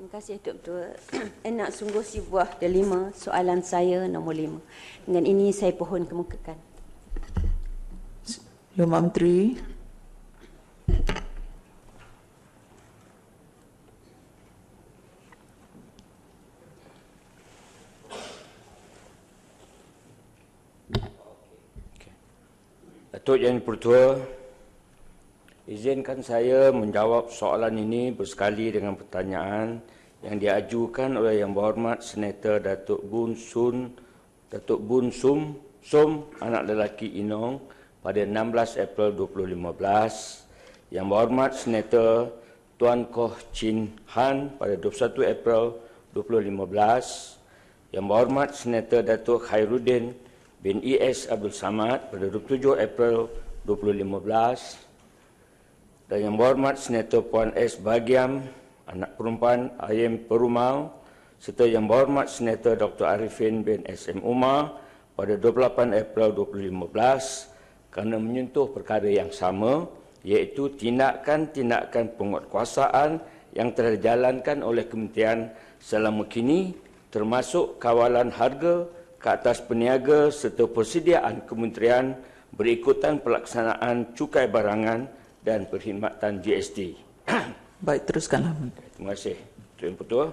Terima kasih Tok Ketua. Enak sungguh si buah delima soalan saya nombor lima. Dengan ini saya pohon kemukakan. Yang Menteri. Datuk Yang Pertua, izinkan saya menjawab soalan ini bersekali dengan pertanyaan yang diajukan oleh Yang Berhormat Senator Datuk Bun Sun, Datuk Bun Sum, Sum, anak lelaki Inong pada 16 April 2015. Yang Berhormat Senator Tuan Koh Chin Han pada 21 April 2015. Yang Berhormat Senator Datuk Khairuddin bin E.S. Abdul Samad pada 27 April 2015 dan yang berhormat Senator Puan S. Bagiam, anak perempuan Ayem Perumau serta yang berhormat Senator Dr. Arifin bin S.M. Umar pada 28 April 2015 kerana menyentuh perkara yang sama iaitu tindakan-tindakan penguatkuasaan yang telah dijalankan oleh kementerian selama kini termasuk kawalan harga ke atas peniaga serta persediaan kementerian berikutan pelaksanaan cukai barangan dan perkhidmatan GST. Baik, teruskanlah. Terima kasih. Tuan Ketua.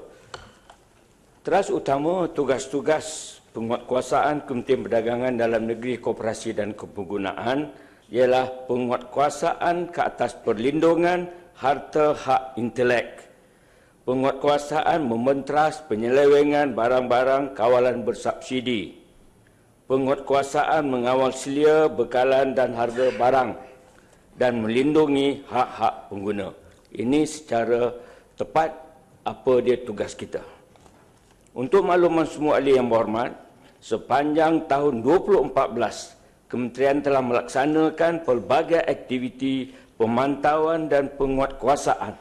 Teras utama tugas-tugas penguatkuasaan Kementerian Perdagangan dalam Negeri Koperasi dan Kepenggunaan ialah penguatkuasaan ke atas perlindungan harta hak intelek penguatkuasaan mementras penyelewengan barang-barang kawalan bersubsidi, penguatkuasaan mengawal selia bekalan dan harga barang dan melindungi hak-hak pengguna. Ini secara tepat apa dia tugas kita. Untuk makluman semua ahli yang berhormat, sepanjang tahun 2014, Kementerian telah melaksanakan pelbagai aktiviti pemantauan dan penguatkuasaan.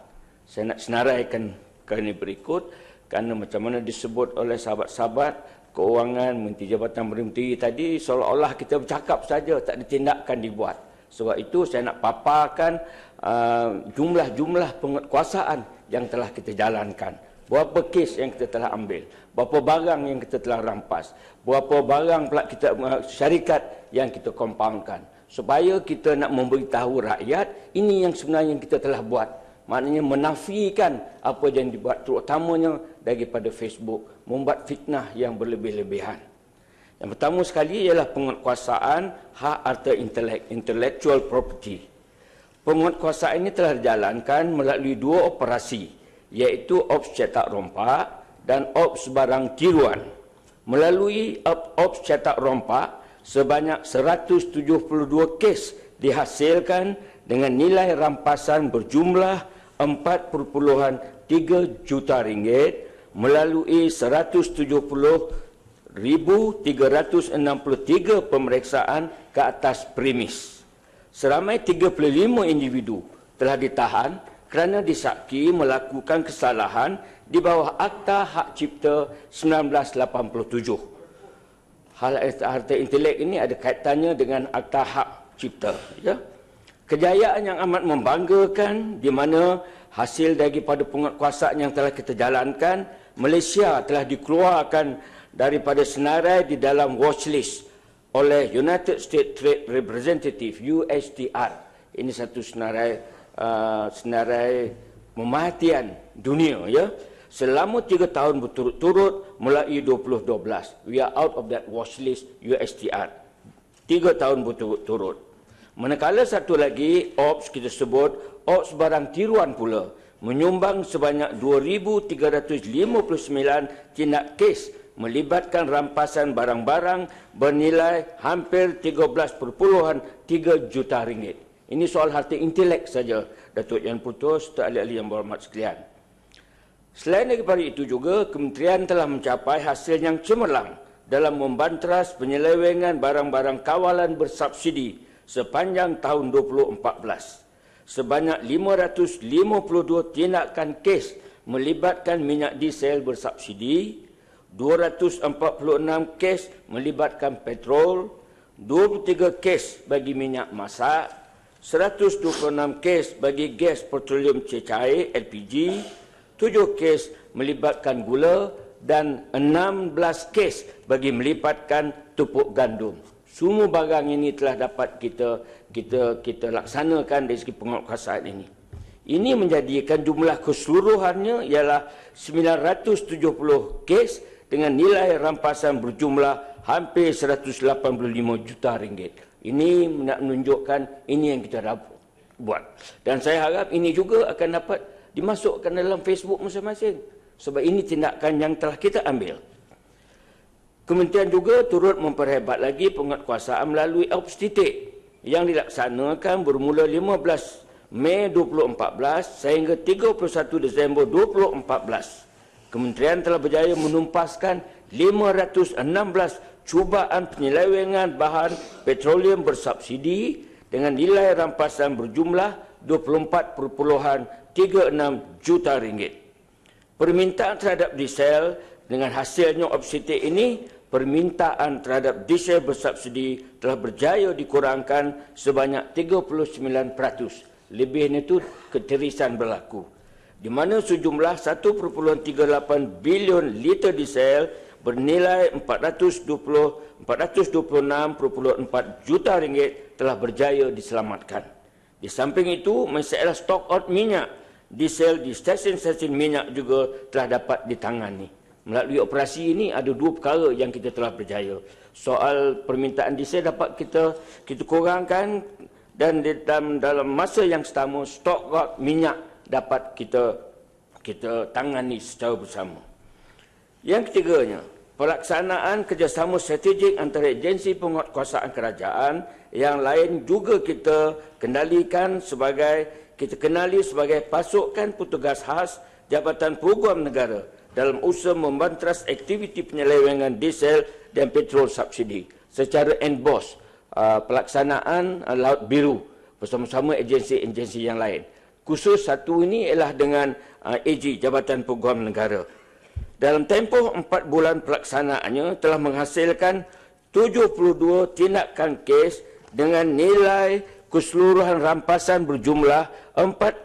Saya nak senaraikan kerana berikut kerana macam mana disebut oleh sahabat-sahabat keuangan Menteri Jabatan Menteri tadi seolah-olah kita bercakap saja tak ada tindakan dibuat sebab itu saya nak paparkan uh, jumlah-jumlah penguatkuasaan yang telah kita jalankan. Berapa kes yang kita telah ambil berapa barang yang kita telah rampas berapa barang pula kita uh, syarikat yang kita kompaunkan supaya kita nak memberitahu rakyat ini yang sebenarnya yang kita telah buat. Maknanya menafikan apa yang dibuat terutamanya daripada Facebook membuat fitnah yang berlebih-lebihan. Yang pertama sekali ialah penguatkuasaan hak harta intelek, intellectual property. Penguatkuasaan ini telah dijalankan melalui dua operasi iaitu ops cetak rompak dan ops barang tiruan. Melalui ops cetak rompak sebanyak 172 kes dihasilkan dengan nilai rampasan berjumlah 4.3 juta ringgit melalui 170,363 pemeriksaan ke atas premis. Seramai 35 individu telah ditahan kerana disaki melakukan kesalahan di bawah Akta Hak Cipta 1987. Hal harta intelek ini ada kaitannya dengan Akta Hak Cipta. Ya? Kejayaan yang amat membanggakan di mana hasil daripada penguatkuasaan yang telah kita jalankan, Malaysia telah dikeluarkan daripada senarai di dalam watchlist oleh United States Trade Representative USTR. Ini satu senarai uh, senarai pemerhatian dunia ya. Selama tiga tahun berturut-turut mulai 2012. We are out of that watchlist USTR. Tiga tahun berturut-turut. Manakala satu lagi OPS kita sebut OPS barang tiruan pula menyumbang sebanyak 2359 tindak kes melibatkan rampasan barang-barang bernilai hampir 13.3 juta ringgit. Ini soal harta intelek saja Datuk Yang Putus, Datuk ahli-ahli yang berhormat sekalian. Selain daripada itu juga, kementerian telah mencapai hasil yang cemerlang dalam membantras penyelewengan barang-barang kawalan bersubsidi sepanjang tahun 2014 sebanyak 552 tindakan kes melibatkan minyak diesel bersubsidi 246 kes melibatkan petrol 23 kes bagi minyak masak 126 kes bagi gas petroleum cecair LPG 7 kes melibatkan gula dan 16 kes bagi melibatkan tupuk gandum. Semua barang ini telah dapat kita kita kita laksanakan dari segi penguatkuasaan ini. Ini menjadikan jumlah keseluruhannya ialah 970 kes dengan nilai rampasan berjumlah hampir 185 juta ringgit. Ini nak menunjukkan ini yang kita dapat buat. Dan saya harap ini juga akan dapat dimasukkan dalam Facebook masing-masing. Sebab ini tindakan yang telah kita ambil. Kementerian juga turut memperhebat lagi penguatkuasaan melalui obstetik yang dilaksanakan bermula 15 Mei 2014 sehingga 31 Disember 2014. Kementerian telah berjaya menumpaskan 516 cubaan penyelewengan bahan petroleum bersubsidi dengan nilai rampasan berjumlah 24.36 juta ringgit. Permintaan terhadap diesel dengan hasilnya obsidik ini, permintaan terhadap diesel bersubsidi telah berjaya dikurangkan sebanyak 39% lebih itu ketirisan berlaku. Di mana sejumlah 1.38 bilion liter diesel bernilai 420 426.4 juta ringgit telah berjaya diselamatkan. Di samping itu, masalah stok out minyak diesel di stesen-stesen minyak juga telah dapat ditangani. Melalui operasi ini ada dua perkara yang kita telah berjaya. Soal permintaan diesel dapat kita kita kurangkan dan dalam, dalam masa yang sama stok minyak dapat kita kita tangani secara bersama. Yang ketiganya, pelaksanaan kerjasama strategik antara agensi penguatkuasaan kerajaan yang lain juga kita kendalikan sebagai kita kenali sebagai pasukan petugas khas Jabatan Program Negara dalam usaha membantras aktiviti penyelewengan diesel dan petrol subsidi secara endboss Uh, pelaksanaan uh, Laut Biru bersama-sama agensi-agensi yang lain. Khusus satu ini ialah dengan uh, AG Jabatan Peguam Negara. Dalam tempoh empat bulan pelaksanaannya telah menghasilkan 72 tindakan kes dengan nilai keseluruhan rampasan berjumlah 4.5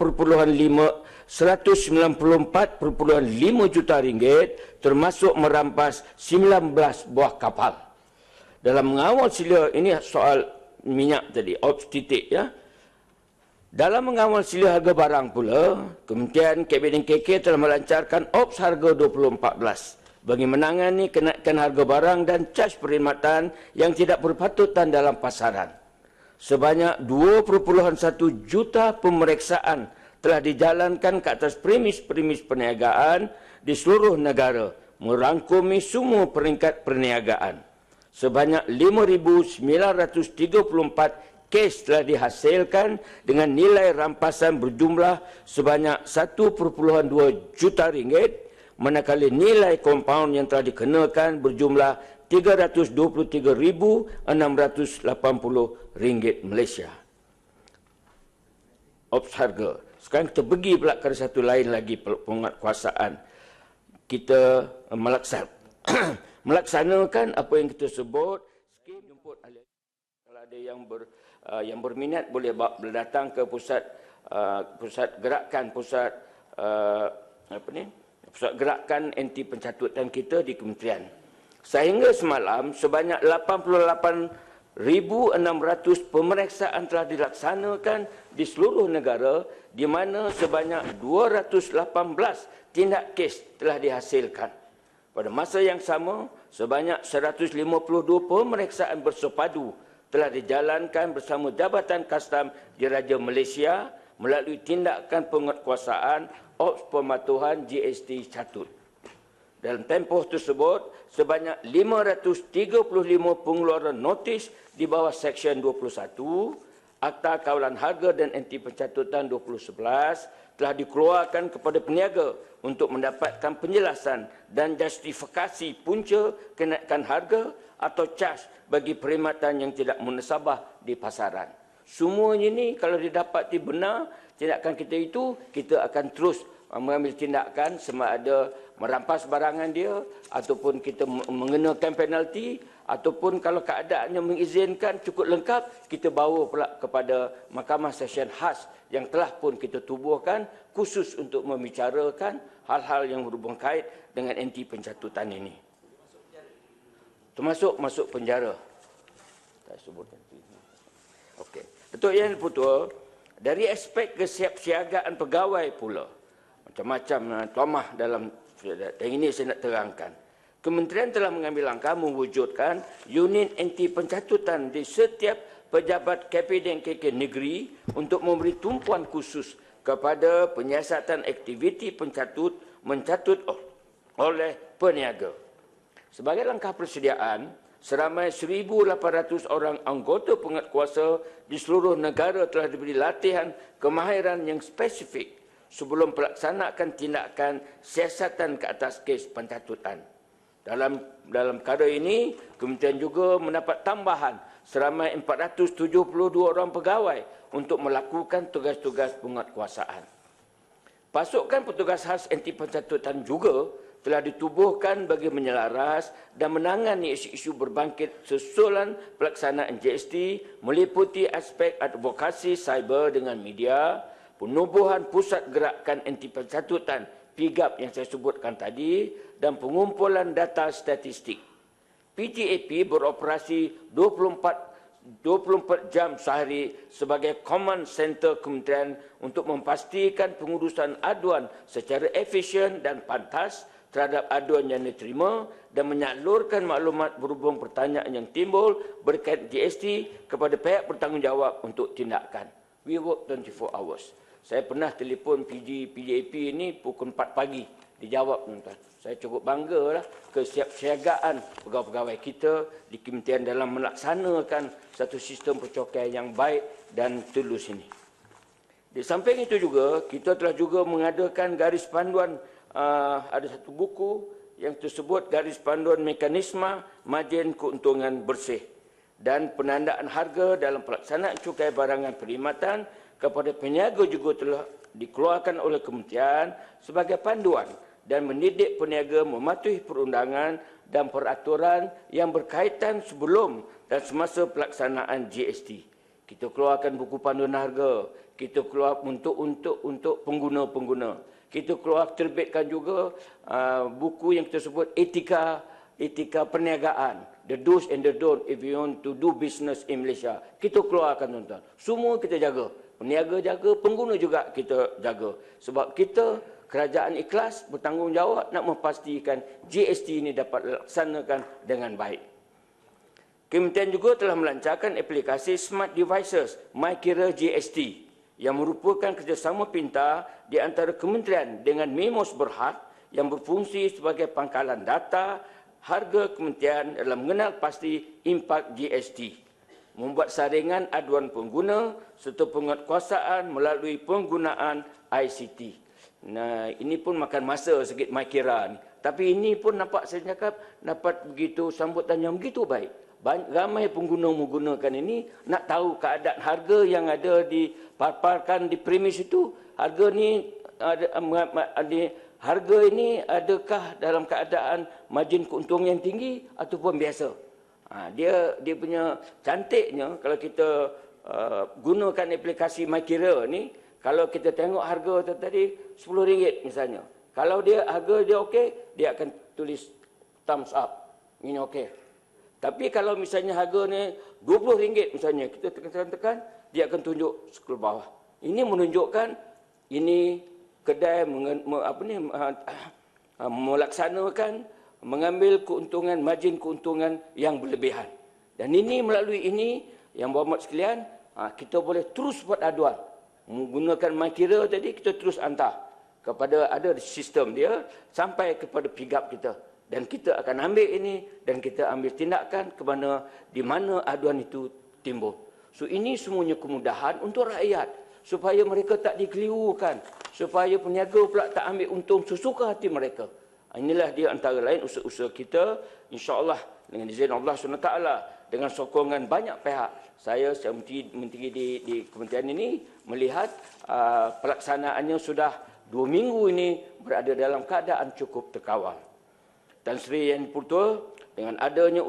194.5 juta ringgit termasuk merampas 19 buah kapal dalam mengawal sila ini soal minyak tadi ops ya dalam mengawal sila harga barang pula Kementerian Kabinet KK telah melancarkan ops harga 2014 bagi menangani kenaikan harga barang dan caj perkhidmatan yang tidak berpatutan dalam pasaran. Sebanyak 2.1 juta pemeriksaan telah dijalankan ke atas premis-premis perniagaan di seluruh negara merangkumi semua peringkat perniagaan. Sebanyak 5,934 kes telah dihasilkan dengan nilai rampasan berjumlah sebanyak 1.2 juta ringgit manakala nilai kompaun yang telah dikenakan berjumlah 323,680 ringgit Malaysia. Ops harga. Sekarang kita pergi pula ke satu lain lagi penguatkuasaan. Kita melaksanakan melaksanakan apa yang kita sebut skim jemput ahli kalau ada yang ber uh, yang berminat boleh datang ke pusat uh, pusat gerakan pusat uh, apa ni pusat gerakan anti pencatutan kita di kementerian sehingga semalam sebanyak 88 1,600 pemeriksaan telah dilaksanakan di seluruh negara di mana sebanyak 218 tindak kes telah dihasilkan. Pada masa yang sama, sebanyak 152 pemeriksaan bersepadu telah dijalankan bersama Jabatan Kastam di Raja Malaysia melalui tindakan penguatkuasaan Ops Pematuhan GST Catut. Dalam tempoh tersebut, sebanyak 535 pengeluaran notis di bawah Seksyen 21, Akta Kawalan Harga dan Anti Pencatutan 2011 telah dikeluarkan kepada peniaga untuk mendapatkan penjelasan dan justifikasi punca kenaikan harga atau cas bagi perkhidmatan yang tidak munasabah di pasaran. Semuanya ini kalau didapati benar tindakan kita itu, kita akan terus mengambil tindakan sama ada merampas barangan dia ataupun kita mengenakan penalti ataupun kalau keadaannya mengizinkan cukup lengkap kita bawa pula kepada mahkamah session khas yang telah pun kita tubuhkan khusus untuk membicarakan hal-hal yang berhubung kait dengan anti pencatutan ini. Termasuk masuk penjara. Tak sebut nanti. Okey. Datuk Yang Putua, dari aspek kesiapsiagaan pegawai pula, macam-macam uh, tomah dalam dan ini saya nak terangkan. Kementerian telah mengambil langkah mewujudkan unit anti pencatutan di setiap pejabat KP KK negeri untuk memberi tumpuan khusus kepada penyiasatan aktiviti pencatut mencatut oleh peniaga. Sebagai langkah persediaan, seramai 1,800 orang anggota penguatkuasa di seluruh negara telah diberi latihan kemahiran yang spesifik sebelum pelaksanaan tindakan siasatan ke atas kes pencatutan. Dalam dalam perkara ini, kementerian juga mendapat tambahan seramai 472 orang pegawai untuk melakukan tugas-tugas penguatkuasaan. Pasukan petugas khas anti pencatutan juga telah ditubuhkan bagi menyelaras dan menangani isu-isu berbangkit susulan pelaksanaan GST meliputi aspek advokasi cyber dengan media, penubuhan pusat gerakan anti pencatutan PIGAP yang saya sebutkan tadi dan pengumpulan data statistik. PTAP beroperasi 24 24 jam sehari sebagai command center kementerian untuk memastikan pengurusan aduan secara efisien dan pantas terhadap aduan yang diterima dan menyalurkan maklumat berhubung pertanyaan yang timbul berkait GST kepada pihak bertanggungjawab untuk tindakan. We work 24 hours. Saya pernah telefon PG, PJAP ini pukul 4 pagi. Dijawab tuan-tuan. Saya cukup bangga lah kesiapsiagaan pegawai-pegawai kita di kementerian dalam melaksanakan satu sistem percokaian yang baik dan tulus ini. Di samping itu juga, kita telah juga mengadakan garis panduan, uh, ada satu buku yang tersebut garis panduan mekanisme margin keuntungan bersih dan penandaan harga dalam pelaksanaan cukai barangan perkhidmatan kepada peniaga juga telah dikeluarkan oleh kementerian sebagai panduan dan mendidik peniaga mematuhi perundangan dan peraturan yang berkaitan sebelum dan semasa pelaksanaan GST. Kita keluarkan buku panduan harga, kita keluar untuk untuk untuk pengguna-pengguna. Kita keluar terbitkan juga uh, buku yang kita sebut etika etika perniagaan, the do's and the don't if you want to do business in Malaysia. Kita keluarkan tuan-tuan. Semua kita jaga. Peniaga jaga, pengguna juga kita jaga. Sebab kita kerajaan ikhlas bertanggungjawab nak memastikan GST ini dapat dilaksanakan dengan baik. Kementerian juga telah melancarkan aplikasi Smart Devices MyKira GST yang merupakan kerjasama pintar di antara kementerian dengan Memos Berhad yang berfungsi sebagai pangkalan data harga kementerian dalam mengenal pasti impak GST membuat saringan aduan pengguna serta penguatkuasaan melalui penggunaan ICT. Nah, ini pun makan masa sikit mai kira ni. Tapi ini pun nampak saya cakap dapat begitu sambutan yang begitu baik. Banyak, ramai pengguna menggunakan ini nak tahu keadaan harga yang ada di paparkan di premis itu. Harga ni ada, ada harga ini adakah dalam keadaan margin keuntungan yang tinggi ataupun biasa? Ha, dia dia punya cantiknya kalau kita uh, gunakan aplikasi MyKira ni, kalau kita tengok harga tu tadi RM10 misalnya. Kalau dia harga dia okey, dia akan tulis thumbs up. Ini okey. Tapi kalau misalnya harga ni RM20 misalnya, kita tekan-tekan, dia akan tunjuk skru bawah. Ini menunjukkan ini kedai mengen, apa ni, uh, uh, melaksanakan mengambil keuntungan, margin keuntungan yang berlebihan. Dan ini melalui ini, yang berhormat sekalian, ha, kita boleh terus buat aduan. Menggunakan makira tadi, kita terus hantar kepada ada sistem dia sampai kepada pigap kita. Dan kita akan ambil ini dan kita ambil tindakan ke mana di mana aduan itu timbul. So ini semuanya kemudahan untuk rakyat supaya mereka tak dikelirukan, supaya peniaga pula tak ambil untung sesuka hati mereka. Inilah dia antara lain usaha-usaha kita insya-Allah dengan izin Allah SWT dengan sokongan banyak pihak. Saya sebagai menteri, menteri di, di kementerian ini melihat uh, pelaksanaannya sudah dua minggu ini berada dalam keadaan cukup terkawal. Dan Sri Yang Putua dengan adanya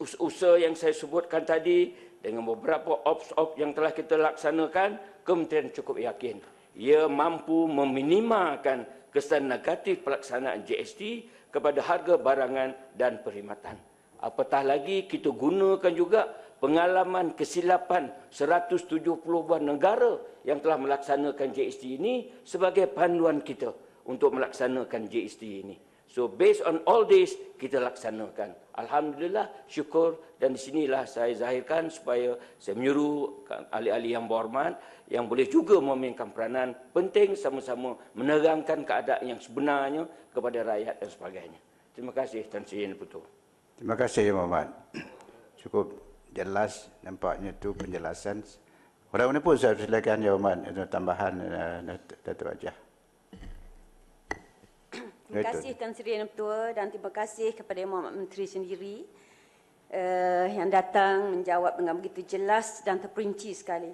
usaha yang saya sebutkan tadi dengan beberapa ops-ops yang telah kita laksanakan, Kementerian cukup yakin ia mampu meminimalkan kesan negatif pelaksanaan GST kepada harga barangan dan perkhidmatan. Apatah lagi kita gunakan juga pengalaman kesilapan 170 buah negara yang telah melaksanakan GST ini sebagai panduan kita untuk melaksanakan GST ini. So based on all this kita laksanakan. Alhamdulillah syukur dan di sinilah saya zahirkan supaya saya menyuruh ahli-ahli yang berhormat yang boleh juga memainkan peranan penting sama-sama menerangkan keadaan yang sebenarnya kepada rakyat dan sebagainya. Terima kasih Tan Sri Yang Putu. Terima kasih Muhammad. Cukup jelas nampaknya itu penjelasan. Orang-orang pun saya silakan Ya Muhammad tambahan Datuk Ajah. Terima kasih Tan Sri Yang Ketua dan terima kasih kepada Muhammad Menteri sendiri uh, yang datang menjawab dengan begitu jelas dan terperinci sekali.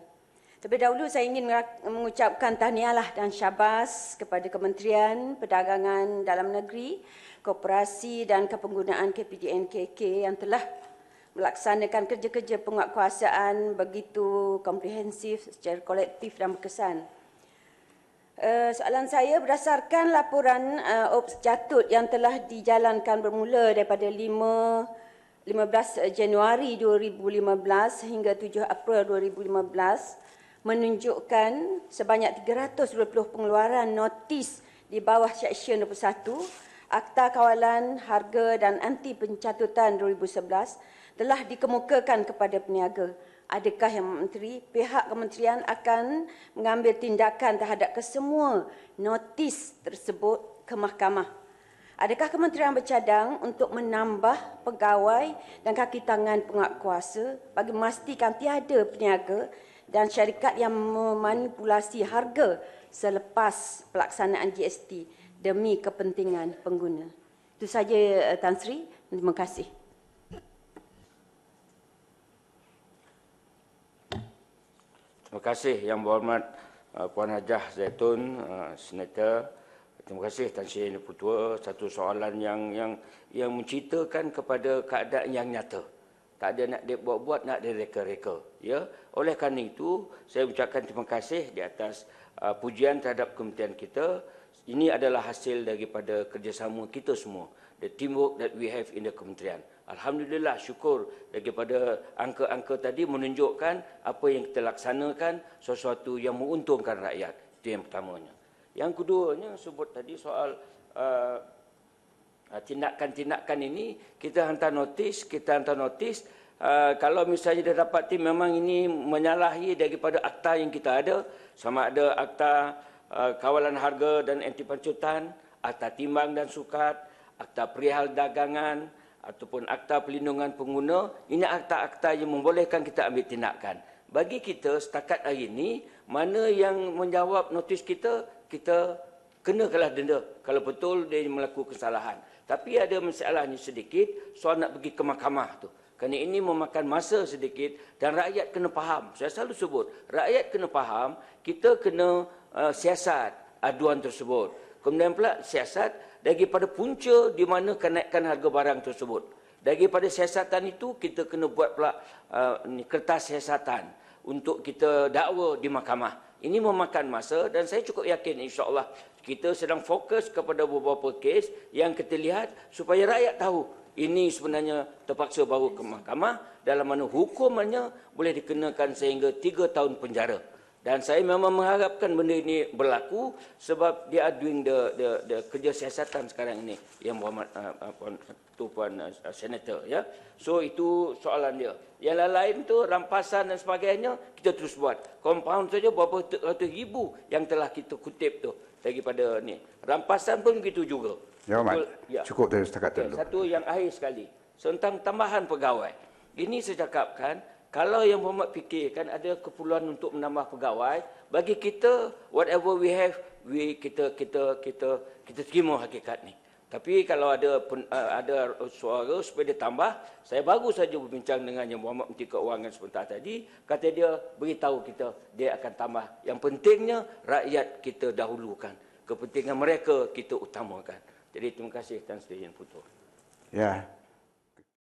Terlebih dahulu saya ingin mengucapkan tahniahlah dan syabas kepada Kementerian Perdagangan Dalam Negeri, Koperasi dan Kepenggunaan KPDN-KK yang telah melaksanakan kerja-kerja penguatkuasaan begitu komprehensif secara kolektif dan berkesan. Uh, soalan saya berdasarkan laporan uh, Ops Jatut yang telah dijalankan bermula daripada 5, 15 Januari 2015 hingga 7 April 2015 menunjukkan sebanyak 320 pengeluaran notis di bawah Seksyen 21 Akta Kawalan Harga dan Anti Pencatutan 2011 telah dikemukakan kepada peniaga adakah yang menteri pihak kementerian akan mengambil tindakan terhadap kesemua notis tersebut ke mahkamah? Adakah kementerian bercadang untuk menambah pegawai dan kaki tangan penguatkuasa bagi memastikan tiada peniaga dan syarikat yang memanipulasi harga selepas pelaksanaan GST demi kepentingan pengguna? Itu saja Tan Sri. Terima kasih Terima kasih yang berhormat uh, Puan Hajah Zaitun, uh, Senator. Terima kasih Tan Sri Putua. Satu soalan yang yang yang menceritakan kepada keadaan yang nyata. Tak ada nak buat-buat, nak direka-reka. Ya? Oleh kerana itu, saya ucapkan terima kasih di atas uh, pujian terhadap kementerian kita. Ini adalah hasil daripada kerjasama kita semua. The teamwork that we have in the kementerian. Alhamdulillah syukur daripada angka-angka tadi menunjukkan apa yang kita laksanakan sesuatu yang menguntungkan rakyat. Itu yang pertamanya. Yang keduanya sebut tadi soal uh, uh, tindakan-tindakan ini kita hantar notis, kita hantar notis uh, kalau misalnya dia dapat tim memang ini menyalahi daripada akta yang kita ada sama ada akta uh, kawalan harga dan anti pancutan, akta timbang dan sukat, akta perihal dagangan, ataupun akta pelindungan pengguna, ini akta-akta yang membolehkan kita ambil tindakan. Bagi kita setakat hari ini, mana yang menjawab notis kita, kita kena kalah denda kalau betul dia melakukan kesalahan. Tapi ada masalahnya sedikit soal nak pergi ke mahkamah tu. Kerana ini memakan masa sedikit dan rakyat kena faham. Saya selalu sebut, rakyat kena faham, kita kena uh, siasat aduan tersebut. Kemudian pula siasat daripada punca di mana kenaikan harga barang tersebut. Daripada siasatan itu kita kena buat pula uh, kertas siasatan untuk kita dakwa di mahkamah. Ini memakan masa dan saya cukup yakin insya-Allah kita sedang fokus kepada beberapa kes yang kita lihat supaya rakyat tahu ini sebenarnya terpaksa bawa ke mahkamah dalam mana hukumannya boleh dikenakan sehingga 3 tahun penjara. Dan saya memang mengharapkan benda ini berlaku sebab dia doing the, the, the kerja siasatan sekarang ini yang Muhammad uh, uh, Puan, tu Puan uh, Senator. Ya. So itu soalan dia. Yang lain tu rampasan dan sebagainya kita terus buat. Compound saja berapa ratus ribu yang telah kita kutip tu daripada ni. Rampasan pun begitu juga. Ya, Mat. Ya. Cukup dari setakat dulu. Satu yang akhir sekali. Tentang tambahan pegawai. Ini saya cakapkan, kalau yang Muhammad fikirkan ada keperluan untuk menambah pegawai, bagi kita whatever we have, we kita kita kita kita terima hakikat ni. Tapi kalau ada uh, ada suara supaya dia tambah, saya baru saja berbincang dengan yang Muhammad Menteri Keuangan sebentar tadi, kata dia beritahu kita dia akan tambah. Yang pentingnya rakyat kita dahulukan. kepentingan mereka kita utamakan. Jadi terima kasih Tan Sri Yang Putua. Ya,